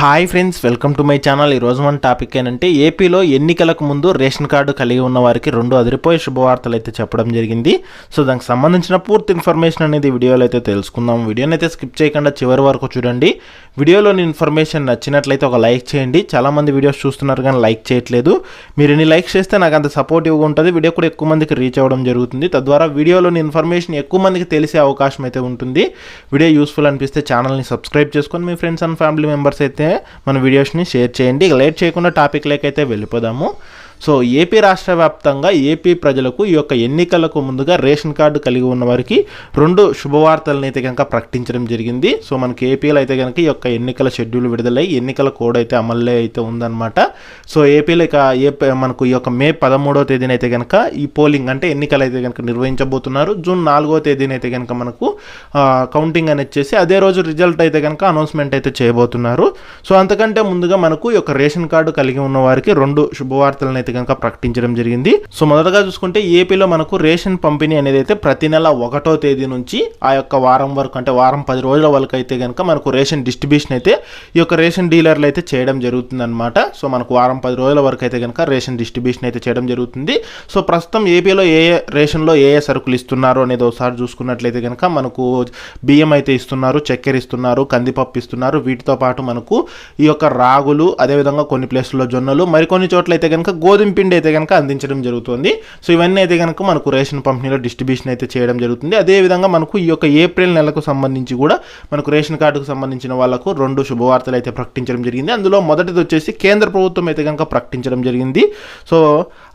Hi friends welcome to my channel. ఈ రోజు మన టాపిక్ ఏంటంటే ఏపీలో ఎన్నికలకు ముందు రేషన్ కార్డు కలిగి ఉన్న వారికి రెండు అదిరిపోయే శుభవార్తలు అయితే చెప్పడం జరిగింది. సో దానికి సంబంధించిన పూర్తి ఇన్ఫర్మేషన్ అనేది వీడియోలో అయితే తెలుసుకుందాం. వీడియోని అయితే స్కిప్ చేయకుండా చివరి వరకు చూడండి. వీడియోలోని ఇన్ఫర్మేషన్ నచ్చినట్లయితే ఒక లైక్ చేయండి. చాలామంది వీడియోస్ చూస్తున్నారు కానీ లైక్ చేయట్లేదు. మీరు ఎన్ని లైక్స్ చేస్తే నాకు అంత సపోర్టివ్గా ఉంటుంది. వీడియో కూడా ఎక్కువ మందికి రీచ్ అవ్వడం జరుగుతుంది. తద్వారా వీడియోలోని ఇన్ఫర్మేషన్ ఎక్కువ మందికి తెలిసే అవకాశం అయితే ఉంటుంది. వీడియో యూస్ఫుల్ అనిపిస్తే ఛానల్ని సబ్స్క్రైబ్ చేసుకొని మీ ఫ్రెండ్స్ అండ్ ఫ్యామిలీ మెంబర్స్ అయితే మన వీడియోస్ని షేర్ చేయండి. ఇక లేట్ చేయకుండా టాపిక్ లేకైతే వెళ్ళిపోదాము. సో ఏపీ రాష్ట్ర వ్యాప్తంగా ఏపీ ప్రజలకు ఈ యొక్క ఎన్నికలకు ముందుగా రేషన్ కార్డు కలిగి ఉన్న వారికి రెండు శుభవార్తలను అయితే కనుక ప్రకటించడం జరిగింది. సో మనకి ఏపీలో అయితే కనుక ఈ యొక్క ఎన్నికల షెడ్యూల్ విడుదలై ఎన్నికల కోడ్ అయితే అమల్లో అయితే ఉందన్నమాట. సో ఏపీలో ఇక ఏపీ మనకు ఈ యొక్క మే పదమూడవ తేదీన అయితే కనుక ఈ పోలింగ్ అంటే ఎన్నికలు అయితే కనుక నిర్వహించబోతున్నారు. జూన్ నాలుగో తేదీన అయితే కనుక మనకు కౌంటింగ్ అనేది వచ్చేసి అదే రోజు రిజల్ట్ అయితే కనుక అనౌన్స్మెంట్ అయితే చేయబోతున్నారు. సో అంతకంటే ముందుగా మనకు ఈ యొక్క రేషన్ కార్డు కలిగి ఉన్న వారికి రెండు శుభవార్తలను అయితే కనుక ప్రకటించడం జరిగింది. సో మొదటగా చూసుకుంటే ఏపీలో మనకు రేషన్ పంపిణీ అనేది అయితే ప్రతి నెల ఒకటో తేదీ నుంచి ఆ యొక్క వారం వరకు అంటే వారం పది రోజుల వరకు అయితే కనుక మనకు రేషన్ డిస్ట్రిబ్యూషన్ అయితే ఈ యొక్క రేషన్ డీలర్లు అయితే చేయడం జరుగుతుంది అనమాట సో మనకు వారం పది రోజుల వరకు అయితే కనుక రేషన్ డిస్ట్రిబ్యూషన్ అయితే చేయడం జరుగుతుంది. సో ప్రస్తుతం ఏపీలో ఏ ఏ రేషన్లో ఏ ఏ సరుకులు ఇస్తున్నారు అనేది ఒకసారి చూసుకున్నట్లయితే కనుక మనకు బియ్యం అయితే ఇస్తున్నారు చక్కెర ఇస్తున్నారు కందిపప్పు ఇస్తున్నారు. వీటితో పాటు మనకు ఈ యొక్క రాగులు అదేవిధంగా కొన్ని ప్లేసుల్లో జొన్నలు మరికొన్ని చోట్ల అయితే కనుక గోధుమ పిండి అయితే కనుక అందించడం జరుగుతుంది. సో ఇవన్నీ అయితే కనుక మనకు రేషన్ పంపిణీలో డిస్ట్రిబ్యూషన్ అయితే చేయడం జరుగుతుంది. అదేవిధంగా మనకు ఈ యొక్క ఏప్రిల్ నెలకు సంబంధించి కూడా మనకు రేషన్ కార్డుకు సంబంధించిన వాళ్ళకు రెండు శుభవార్తలు అయితే ప్రకటించడం జరిగింది. అందులో మొదటిది వచ్చేసి కేంద్ర ప్రభుత్వం అయితే కనుక ప్రకటించడం జరిగింది. సో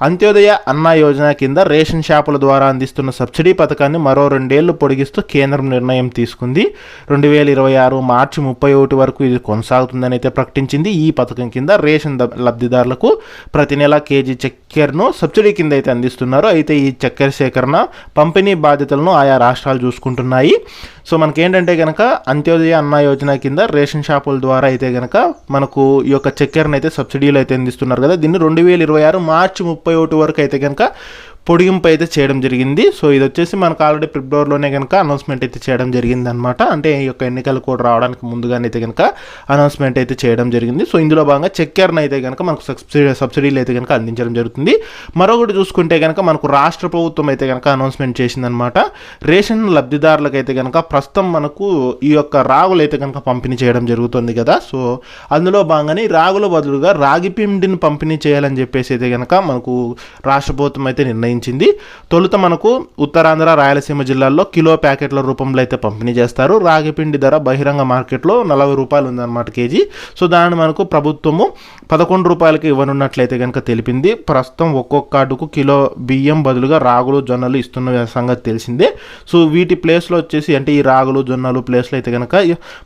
అంత్యోదయ అన్న యోజన కింద రేషన్ షాపుల ద్వారా అందిస్తున్న సబ్సిడీ పథకాన్ని మరో రెండేళ్ళు పొడిగిస్తూ కేంద్రం నిర్ణయం తీసుకుంది. రెండు వేల ఇరవై ఆరు మార్చి ముప్పై ఒకటి వరకు ఇది కొనసాగుతుందని అయితే ప్రకటించింది. ఈ పథకం కింద రేషన్ లబ్ధిదారులకు ప్రతి నెల కేజీ చక్కెరను సబ్సిడీ కింద అయితే అందిస్తున్నారు. అయితే ఈ చక్కెర సేకరణ పంపిణీ బాధ్యతలను ఆయా రాష్ట్రాలు చూసుకుంటున్నాయి. సో మనకేంటంటే కనుక అంత్యోదయ అన్న యోజన కింద రేషన్ షాపుల ద్వారా అయితే కనుక మనకు ఈ యొక్క చక్కెరను అయితే సబ్సిడీలు అయితే అందిస్తున్నారు కదా. దీన్ని రెండు వేల ఇరవై ఆరు మార్చి ముప్పై ఒకటి వరకు అయితే కనుక పొడిగింపు అయితే చేయడం జరిగింది. సో ఇది వచ్చేసి మనకు ఆల్రెడీ ఫిబ్రవరిలోనే కనుక అనౌన్స్మెంట్ అయితే చేయడం జరిగింది అనమాట అంటే ఈ యొక్క ఎన్నికలు కూడా రావడానికి ముందుగానే అయితే కనుక అనౌన్స్మెంట్ అయితే చేయడం జరిగింది. సో ఇందులో భాగంగా చక్కెరను అయితే కనుక మనకు సబ్సిడీ సబ్సిడీలు అయితే కనుక అందించడం జరుగుతుంది. మరొకటి చూసుకుంటే కనుక మనకు రాష్ట్ర ప్రభుత్వం అయితే కనుక అనౌన్స్మెంట్ చేసిందనమాట రేషన్ లబ్ధిదారులకు అయితే కనుక ప్రస్తుతం మనకు ఈ యొక్క రాగులు అయితే కనుక పంపిణీ చేయడం జరుగుతుంది కదా. సో అందులో భాగంగానే రాగుల బదులుగా రాగి పిండిని పంపిణీ చేయాలని చెప్పేసి అయితే కనుక మనకు రాష్ట్ర ప్రభుత్వం అయితే నిర్ణయించింది. తొలుత మనకు ఉత్తరాంధ్ర రాయలసీమ జిల్లాల్లో కిలో ప్యాకెట్ల రూపంలో అయితే పంపిణీ చేస్తారు. రాగిపిండి ధర బహిరంగ మార్కెట్లో నలభై రూపాయలు ఉందన్నమాట కేజీ. సో దాన్ని మనకు ప్రభుత్వము పదకొండు రూపాయలకి ఇవ్వనున్నట్లయితే కనుక తెలిపింది. ప్రస్తుతం ఒక్కొక్క కార్డుకు కిలో బియ్యం బదులుగా రాగులు జొన్నలు ఇస్తున్న సంగతి తెలిసిందే. సో వీటి ప్లేస్లో వచ్చేసి అంటే ఈ రాగులు జొన్నలు ప్లేస్లో అయితే కనుక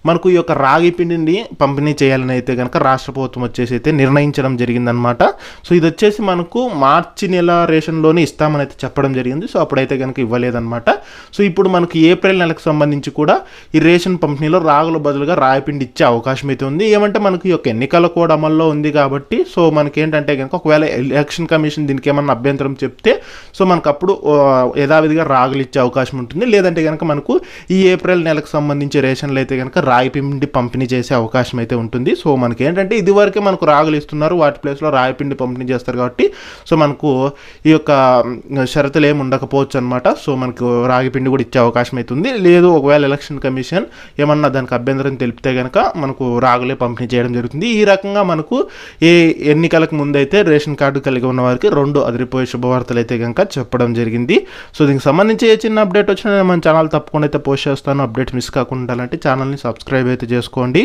మనకు ఈ యొక్క రాగి పిండిని పంపిణీ చేయాలని అయితే కనుక రాష్ట్ర ప్రభుత్వం వచ్చేసి అయితే నిర్ణయించడం జరిగిందనమాట సో ఇది వచ్చేసి మనకు మార్చి నెల రేషన్లోనే ఇస్తామని అయితే చెప్పడం జరిగింది. సో అప్పుడైతే కనుక ఇవ్వలేదన్నమాట. సో ఇప్పుడు మనకి ఏప్రిల్ నెలకు సంబంధించి కూడా ఈ రేషన్ పంపిణీలో రాగుల బదులుగా రాయపిండి ఇచ్చే అవకాశం అయితే ఉంది. ఏమంటే మనకు ఈ యొక్క ఎన్నికల కోడ్ అమల్లో ఉంది కాబట్టి సో మనకి ఏంటంటే కనుక ఒకవేళ ఎలక్షన్ కమిషన్ దీనికి ఏమన్నా అభ్యంతరం చెప్తే సో మనకు అప్పుడు యథావిధిగా రాగులు ఇచ్చే అవకాశం ఉంటుంది. లేదంటే కనుక మనకు ఈ ఏప్రిల్ నెలకు సంబంధించి రేషన్లు అయితే కనుక రాయిపిండి పంపిణీ చేసే అవకాశం అయితే ఉంటుంది. సో మనకి ఏంటంటే ఇదివరకే మనకు రాగులు ఇస్తున్నారు. వాటి ప్లేస్లో రాయిపిండి పంపిణీ చేస్తారు కాబట్టి సో మనకు ఈ యొక్క షరతులు ఏమి ఉండకపోవచ్చు అనమాట సో మనకు రాగి పిండి కూడా ఇచ్చే అవకాశం అవుతుంది లేదు ఒకవేళ ఎలక్షన్ కమిషన్ ఏమన్నా దానికి అభ్యంతరం తెలిపితే కనుక మనకు రాగులే పంపిణీ చేయడం జరుగుతుంది. ఈ రకంగా మనకు ఏ ఎన్నికలకు ముందైతే రేషన్ కార్డు కలిగి ఉన్న వారికి రెండు అదిరిపోయే శుభవార్తలు అయితే కనుక చెప్పడం జరిగింది. సో దీనికి సంబంధించి ఏ చిన్న అప్డేట్ వచ్చినా మన ఛానల్ తప్పకుండా అయితే పోస్ట్ చేస్తాను. అప్డేట్ మిస్ కాకుండా ఉండాలంటే ఛానల్ని సబ్స్క్రైబ్ అయితే చేసుకోండి.